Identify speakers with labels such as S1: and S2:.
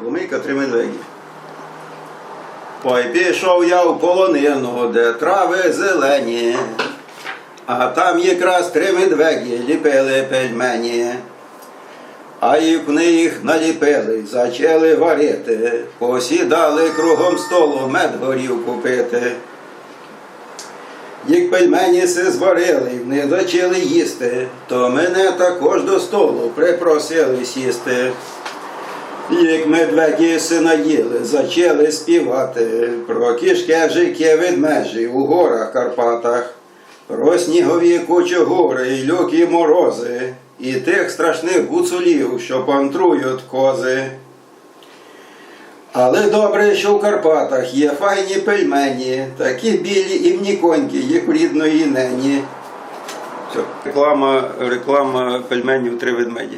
S1: Коломийка три медведі. Ой, пішов я в полонину, де трави зелені, а там якраз три медведі ліпили пельмені. А вони їх наліпили, зачали варити, посідали кругом столу мед горівку пити. Як пельмені се зварили, не зачали їсти, то мене також до столу припросили сісти. Як медведі наїли, зачали співати про кішкежики ведмежі у горах Карпатах, про снігові кучугури і люкі морози, і тих страшних гуцулів, що пантрують кози. Але добре, що в Карпатах є файні пельмені, такі білі і вніконькі, як в рідної нені. Все. Реклама, реклама пельменів три ведмеді.